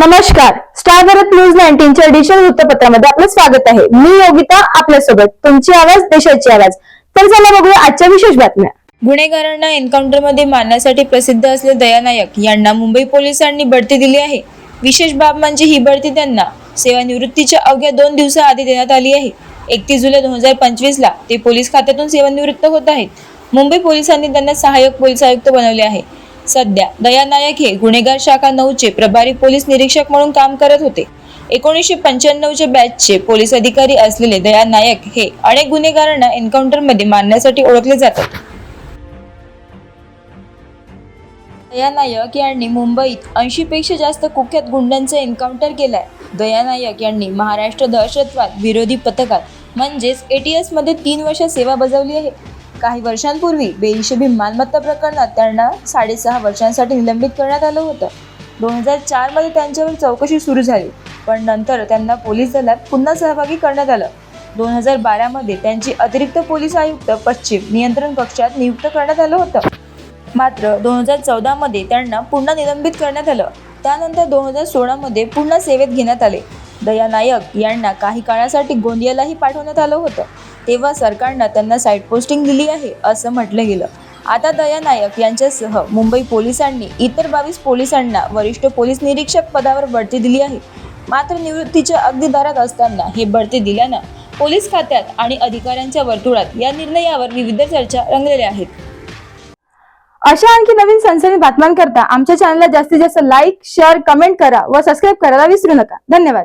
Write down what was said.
नमस्कार. Star Bharat news नाईन्टीनच्या digital वृत्तपत्रामध्ये आपलं स्वागत आहे. मी योगिता आपल्यासोबत. तुमची आवाज देशाची आवाज. तर चला बघूया आजच्या विशेष बातम्या. गुन्हेगारांना एन्काउंटरमध्ये मारण्यासाठी प्रसिद्ध असलेले दयानायक यांना मुंबई पोलिसांनी बढती दिली आहे. विशेष बाब म्हणजे ही बढती त्यांना. सेवानिवृत्तीच्या अवघ्या दोन दिवसाआधी देण्यात आली आहे. एकतीस जुलै दोन हजार पंचवीस ला ते पोलीस खात्यातून सेवानिवृत्त होत आहेत. मुंबई पोलिसांनी त्यांना सहाय्यक पोलीस आयुक्त बनवले आहे. सध्या दयानायक हे गुन्हेगार शाखा नऊचे प्रभारी पोलीस निरीक्षक म्हणून काम करत होते. एकोणीसशे पंच्याण्णवच्या बॅचचे पोलीस अधिकारी असलेले दया नायक हे अनेक गुन्हेगारांना एन्काउंटरमध्ये मारण्यासाठी ओळखले जातात. दया नायक यांनी मुंबईत ऐंशीपेक्षा जास्त कुख्यात गुंडांचं एन्काउंटर केलाय. दया नायक यांनी महाराष्ट्र दहशतवाद विरोधी पथकात म्हणजेच एटीएसमध्ये तीन वर्ष सेवा बजावली आहे. काही वर्षांपूर्वी बेहिशेबी मालमत्ता प्रकरणात त्यांना साडेसहा वर्षांसाठी निलंबित करण्यात आलं होतं. दोन हजार चारमध्ये त्यांच्यावर चौकशी सुरू झाली पण नंतर त्यांना पोलीस दलात पुन्हा सहभागी करण्यात आलं. दोन हजार बारामध्ये त्यांची अतिरिक्त पोलीस आयुक्त पश्चिम नियंत्रण कक्षात नियुक्त करण्यात आलं होतं. मात्र दोन हजार चौदामध्ये त्यांना पुन्हा निलंबित करण्यात आलं. त्यानंतर दोन हजार सोळामध्ये पुन्हा सेवेत घेण्यात आले. दया नायक यांना काही काळासाठी गोंदियालाही पाठवण्यात आलं होतं. तेव्हा सरकारनं त्यांना साईड पोस्टिंग दिली आहे असं म्हटलं गेलं. आता दया नायक यांच्यासह मुंबई पोलिसांनी इतर बावीस पोलिसांना वरिष्ठ पोलीस निरीक्षक पदावर बढती दिली आहे. मात्र निवृत्तीच्या अगदी दारात असताना हे बढती दिल्यानं पोलीस खात्यात आणि अधिकाऱ्यांच्या वर्तुळात या निर्णयावर विविध चर्चा रंगलेल्या आहेत. अशा आणखी नवीन सनसनी बातम्यांकरता आमच्या चॅनलला जास्तीत जास्त लाईक शेअर कमेंट करा व सबस्क्राईब करायला विसरू नका. धन्यवाद.